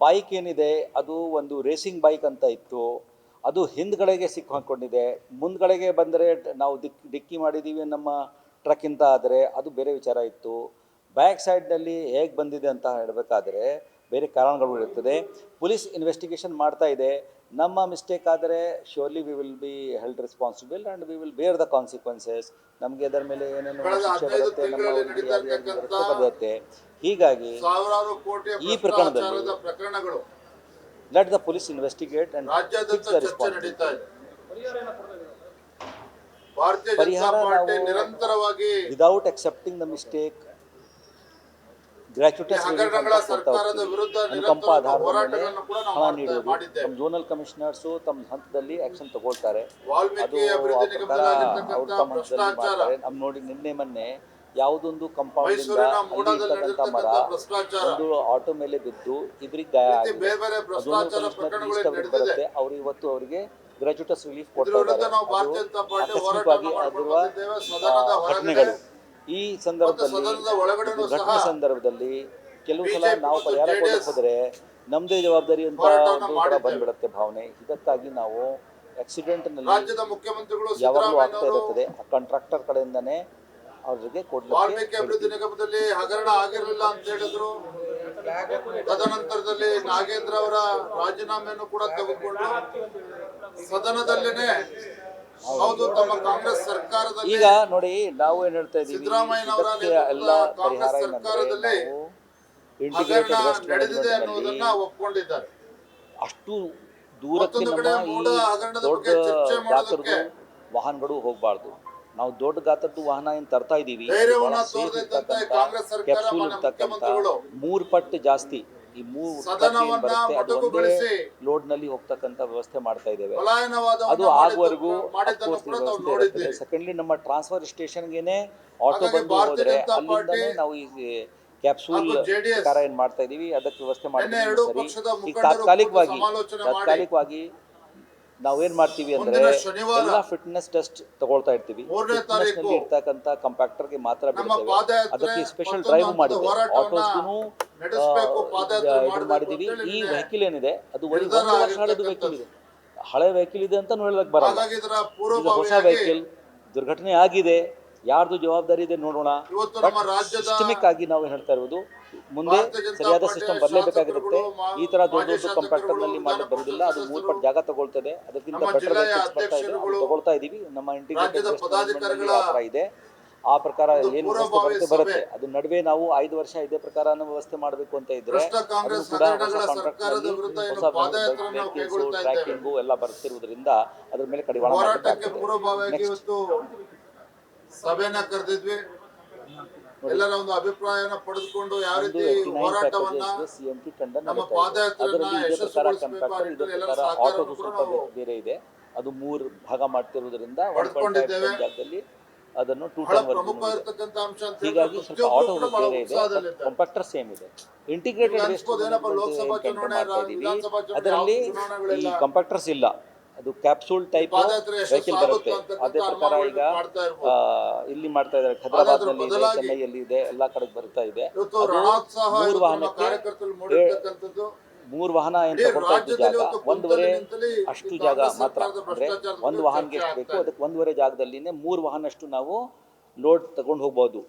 Bike ಏನಿದೆ, ಅದು ಒಂದು ರೇಸಿಂಗ್ ಬೈಕ್ ಅಂತ ಇತ್ತು. ಅದು ಹಿಂದ್ಗಡೆಗೆ ಸಿಕ್ಕು ಹಾಕ್ಕೊಂಡಿದೆ ಮುಂದ್ಗಡೆಗೆ ಬಂದರೆ ನಾವು ದಿಕ್, ಡಿಕ್ಕಿ ಮಾಡಿದ್ದೀವಿ ನಮ್ಮ ಟ್ರಕ್ಕಿಂತ ಆದರೆ ಅದು ಬೇರೆ ವಿಚಾರ ಇತ್ತು. ಬ್ಯಾಕ್ ಸೈಡ್ನಲ್ಲಿ ಹೇಗೆ ಬಂದಿದೆ ಅಂತ ಹೇಳಬೇಕಾದ್ರೆ ಬೇರೆ ಕಾರಣಗಳು ಇರುತ್ತದೆ. ಪೊಲೀಸ್ ಇನ್ವೆಸ್ಟಿಗೇಷನ್ ಮಾಡ್ತಾ ಇದೆ. ನಮ್ಮ ಮಿಸ್ಟೇಕ್ ಆದರೆ surely we will be held responsible and we will bear the consequences ನಮಗೆ ಅದರ ಮೇಲೆ ಏನೇನು ಶಿಕ್ಷೆ ಬರುತ್ತೆ ನಮ್ಮ ಒಂದು ಬರುತ್ತೆ ಹೀಗಾಗಿ ಈ ಪ್ರಕರಣದಲ್ಲಿ- let the police investigate and ರಾಜ್ಯಾದ್ಯಂತ ಫಿಕ್ಸ್ ಚರ್ಚೆ ರೆಸ್ಪಾನ್ಸಿಬಿಲಿಟಿ ಇದೆ. ಭಾರತೀಯ ಜನತಾ ಪರಿಹಾರ ಪಾರ್ಟಿ ನಾವು- ನಿರಂತರವಾಗಿ ವಿದೌಟ್ ಅಕ್ಸೆಪ್ಟಿಂಗ್ ದ ಮಿಸ್ಟೇಕ್ ಸರ್ಕಾರದ ವಿರುದ್ಧ ಅನುಕಂಪ ಆಧಾರದ ಮೇಲೆ ಹಣ. ನಮ್ಮ ಝೋನಲ್ ಕಮಿಷನರ್ಸು ತಮ್ಮ ಹಂತದಲ್ಲಿ ಆಕ್ಷನ್ ತಗೊಳ್ತಾರೆ. ಅದು ಅವ್ರ ತಮ್ಮ ಹಂತದಲ್ಲಿ ಮಾಡ್ತಾರೆ ನಮ್ಮ ನೋಡಿ ನಿನ್ನೆ ಮೊನ್ನೆ ಯಾವುದೊಂದು ಕಂಪೌಂಡ್ ಇರ್ತಕ್ಕಂಥ ಮರ ಒಂದು ಆಟೋ ಮೇಲೆ ಬಿದ್ದು ಇಬ್ಬರಿಗೆ ಗಾಯ ಆಗಿದೆ. ಝೋನಲ್ ಕಮಿಷನರ್ ಬರುತ್ತೆ ಅವರು ಇವತ್ತು ಅವರಿಗೆ ಗ್ರಾಚ್ಯುಟಸ್ ರಿಲೀಫ್ ಕೊಡ್ತಾ ಇದ್ದಾರೆ. ಆಕಸ್ಮಿಕವಾಗಿ ಆಗಿರುವ ಘಟನೆಗಳು. ಈ ಸಂದರ್ಭದಲ್ಲಿ ಘಟನೆ ಸಂದರ್ಭದಲ್ಲಿ ಕೆಲವು ಸಲ ನಾವು ಪರಿಹಾರ ಹೋದರೆ ನಮ್ಮದೇ ನಮ್ದೇ ಜವಾಬ್ದಾರಿ ಅಂತ ಒಂದು ಮಾಡಿದ್ದೇವೆ. ಬಂದ್ಬಿಡುತ್ತೆ ಭಾವನೆ ಇದಕ್ಕಾಗಿ ನಾವು ಆಕ್ಸಿಡೆಂಟ್ನಲ್ಲಿ ರಾಜ್ಯದ ಮುಖ್ಯಮಂತ್ರಿಗಳು ಯಾವಾಗಲೂ ಆಗ್ತಾ ಇರುತ್ತದೆ ಆ ಕಾಂಟ್ರಾಕ್ಟರ್ ಕಡೆಯಿಂದನೇ ಅವರಿಗೆ ಕೊಡ್ಲಿಕ್ಕೆ ವಾಲ್ಮೀಕಿ ಅಭಿವೃದ್ಧಿ. ನಿಗಮದಲ್ಲಿ ಹಗರಣ ಆಗಿರಲಿಲ್ಲ ಅಂತ ಹೇಳಿದ್ರು ತದನಂತರದಲ್ಲಿ ನಾಗೇಂದ್ರ ಅವರ ರಾಜೀನಾಮೆಯನ್ನು ಕೂಡ ತೆಗೆದುಕೊಂಡು ಸದನದಲ್ಲೇನೆ ಹೌದು ತಮ್ಮ ಕಾಂಗ್ರೆಸ್ ಸರ್ಕಾರದಲ್ಲಿ ಈಗ ನೋಡಿ ನಾವು ಏನ್ ಹೇಳ್ತಾ ಇದ್ದೀವಿ ಸಿದ್ದರಾಮಯ್ಯನವರ ಎಲ್ಲ ಕಾಂಗ್ರೆಸ್ ಪರಿಹಾರ ಏನಂದ್ರೆ ಸರ್ಕಾರದಲ್ಲಿ ನಾವು ಇಂಟಿಗ್ರೇಟೆಡ್ ವೆಸ್ಟ್ ನಡೆದಿದೆ ಅನ್ನೋದನ್ನ ಒಪ್ಕೊಂಡಿದ್ದಾರೆ. ಅಷ್ಟು ದೂರಕ್ಕೆ ಮತ್ತೊಂದು ನಮ್ಮ ಈ ಮೂಢ ಹಗರಣದ ದೊಡ್ಡ ಬಗ್ಗೆ ಚರ್ಚೆ ಗಾತ್ರದ ಮಾಡೋದಕ್ಕೆ ವಾಹನಗಳು ಹೋಗ್ಬಾರ್ದು. ನಾವು ದೊಡ್ಡ ಗಾತ್ರದ್ದು ವಾಹನ ಏನ್ ತರ್ತಾ ಇದ್ದೀವಿ ಧೈರ್ಯವನ್ನ ತೋರದಿದ್ದಂತೆ ಇರ್ತಕ್ಕಂಥ, ಕಾಂಗ್ರೆಸ್ ಸರ್ಕಾರ capsule ಮಾನ್ಯ ಇರ್ತಕ್ಕಂಥ ಮುಖ್ಯಮಂತ್ರಿಗಳು. ಮೂರ್ ಪಟ್ಟು ಜಾಸ್ತಿ. ಈ ಮೂರು ಲೋಡ್ನಲ್ಲಿ ಹೋಗ್ತಕ್ಕಂತ ವ್ಯವಸ್ಥೆ ಮಾಡ್ತಾ ಇದ್ದೇವೆ. ಅದು ಆಗುವರೆಗೂ ಸೆಕೆಂಡ್ಲಿ ನಮ್ಮ ಟ್ರಾನ್ಸ್ಫರ್ ಸ್ಟೇಷನ್ಗೆನೆ ಆಟೋ ಬಂದು ಹೋದ್ರೆ ಅಲ್ಲಿಂದಾನೇ ನಾವು ಈ ಕ್ಯಾಪ್ಸೂಲ್ ಕಾರ ಪ್ರಕಾರ ಏನ್ ಮಾಡ್ತಾ ಇದೀವಿ ಅದಕ್ಕೆ ವ್ಯವಸ್ಥೆ ಮಾಡ್ತೀವಿ ಸರಿ? ಈಗ ತಾತ್ಕಾಲಿಕವಾಗಿ ತಾತ್ಕಾಲಿಕವಾಗಿ ನಾವೇನ್ ಮಾಡ್ತೀವಿ ಅಂದ್ರೆ ಎಲ್ಲಾ ಫಿಟ್ನೆಸ್ ಟೆಸ್ಟ್ ತಗೊಳ್ತಾ ಇರ್ತೀವಿ. ಫಿಟ್ನೆಸ್ Fitness ಇರ್ತಕ್ಕಂತ ಕಂಪ್ಯಾಕ್ಟರ್ಗೆ ಮಾತ್ರ ಬಿಡ್ತೇವೆ. ಅದಕ್ಕೆ ಸ್ಪೆಷಲ್ ಡ್ರೈವ್ ಮಾಡಿದ್ವಿ ಆಟೋಸ್ಗೂ ಇದು ಮಾಡಿದೀವಿ. ಈ ವೆಹಿಕಲ್ ಏನಿದೆ ಅದು ಒಂದು ವರ್ಷ ಹಳೆದು ವೆಹಿಕಲ್ ಇದೆ. ಹಳೆ ವೆಹಿಕಲ್ ಇದೆ ಅಂತ ಹೇಳಕ್ ಬರಲ್ಲ. ಹೊಸ ವೆಹಿಕಲ್ ದುರ್ಘಟನೆ ಆಗಿದೆ. ಯಾರ್ದು ಜವಾಬ್ದಾರಿ ಇದೆ ನೋಡೋಣ. ಸಿಸ್ಟಮಿಕ್ ಆಗಿ ನಾವು ಹೇಳ್ತಾ ಇರೋದು ಮುಂದೆ ಸರಿಯಾದ ಸಿಸ್ಟಮ್ ಬರಲೇಬೇಕಾಗಿರುತ್ತೆ ಈ ತರ ದೊಡ್ಡ ದೊಡ್ಡ ಕಂಪ್ಯಾಕ್ಟರ್ನಲ್ಲಿ ಮಾಡಕ್ಕೆ ಬರೋದಿಲ್ಲ ಅದು ಮೂರ್ ಪಟ್ಟು ಜಾಗ ತಗೊಳ್ತದೆ. ಅದಕ್ಕಿಂತ ಬೆಟರ್ ಬರ್ತಾ ಇದೆ. ತಗೊಳ್ತಾ ಇದೀವಿ. ನಮ್ಮ ಇಂಟಿಗ್ರೇಟೆಡ್ ಆ ತರ ಇದೆ. ಆ ಪ್ರಕಾರ ಏನು ವ್ಯವಸ್ಥೆ ಬರುತ್ತೆ ಬರುತ್ತೆ. ಅದು ನಡುವೆ ನಾವು ಐದು ವರ್ಷ ಇದೇ ಪ್ರಕಾರ ವ್ಯವಸ್ಥೆ ಮಾಡಬೇಕು ಅಂತ ಇದ್ರೆ ಅದು ಕೂಡ ಹೊಸ ಕಾಂಟ್ರಾಕ್ಟ್ ಹೊಸ. ಟ್ರ್ಯಾಕಿಂಗು ಎಲ್ಲ ಬರ್ತಿರುವುದರಿಂದ ಅದ್ರ ಮೇಲೆ ಕಡಿವಾಣ ಹೋರಾಟಕ್ಕೆ ಸಭೆನ ಕರೆದಿದ್ವಿ. ಎಲ್ಲರ ಒಂದು ಅಭಿಪ್ರಾಯನ ಪಡೆದುಕೊಂಡು ಯಾವ ರೀತಿ ಹೋರಾಟವನ್ನ ನಮ್ಮ. ಪಾದಯಾತ್ರೆಯನ್ನ ಯಶಸ್ವಿಗೊಳಿಸಬೇಕು ಎಲ್ಲರ ಸಹಕಾರವನ್ನು ಬೇರೆ ಇದೆ. ಅದು ಮೂರು ಭಾಗ ಮಾಡ್ತಿರುವುದರಿಂದ ಪಡೆದುಕೊಂಡಿದ್ದೇವೆ. ಅದನ್ನು ಟೂ ಪ್ರಮುಖ ಇರತಕ್ಕಂತ ಅಂಶ ಅಂತ ಹೇಳಿದ್ರೆ ಹೀಗಾಗಿ ಸ್ವಲ್ಪ ಆಟೋ ಕೂಡ ಬಹಳ ಬೇರೆ ಇದೆ. ಕಾಂಪ್ಯಾಕ್ಟರ್ ಸೇಮ್ ಇದೆ. ಇಂಟಿಗ್ರೇಟೆಡ್ ವೇಸ್ಟ್ ಲೋಕಸಭಾ ಚುನಾವಣೆ, ವಿಧಾನಸಭಾ ಚುನಾವಣೆ ಅದರಲ್ಲಿ ಈ ಕಂಪ್ಯಾಕ್ಟರ್ಸ್ ಇಲ್ಲ. ಅದು ಕ್ಯಾಪ್ಸೂಲ್ ಟೈಪ್ ವೆಹಿಕಲ್ ಬರುತ್ತೆ. ಅದೇ ಪ್ರಕಾರ ಈಗ ಇಲ್ಲಿ ಮಾಡ್ತಾ ಇದ್ದಾರೆ. ಹೈದರಾಬಾದ್ನಲ್ಲಿ ಇದೆ ಚೆನ್ನೈಯಲ್ಲಿ ಇದೆ ಎಲ್ಲಾ ಕಡೆ ಬರ್ತಾ ಇದೆ. ಮೂರು ವಾಹನಕ್ಕೆ ಮೂರು ವಾಹನ ಏನ್ ಕೊಡ್ತಾ ತಗೊಳ್ತಾ ಇದ್ದು ಜಾಗ. ಒಂದೂವರೆ ಅಷ್ಟು ಜಾಗ ಮಾತ್ರ. ಅಂದ್ರೆ ಒಂದು ವಾಹನಕ್ಕೆ ಎಷ್ಟು ಬೇಕು ಅದಕ್ಕೆ ಒಂದೂವರೆ ಜಾಗದಲ್ಲಿನೇ ಮೂರು ವಾಹನಷ್ಟು ನಾವು ಲೋಡ್ ತಗೊಂಡು ಹೋಗ್ಬೋದು.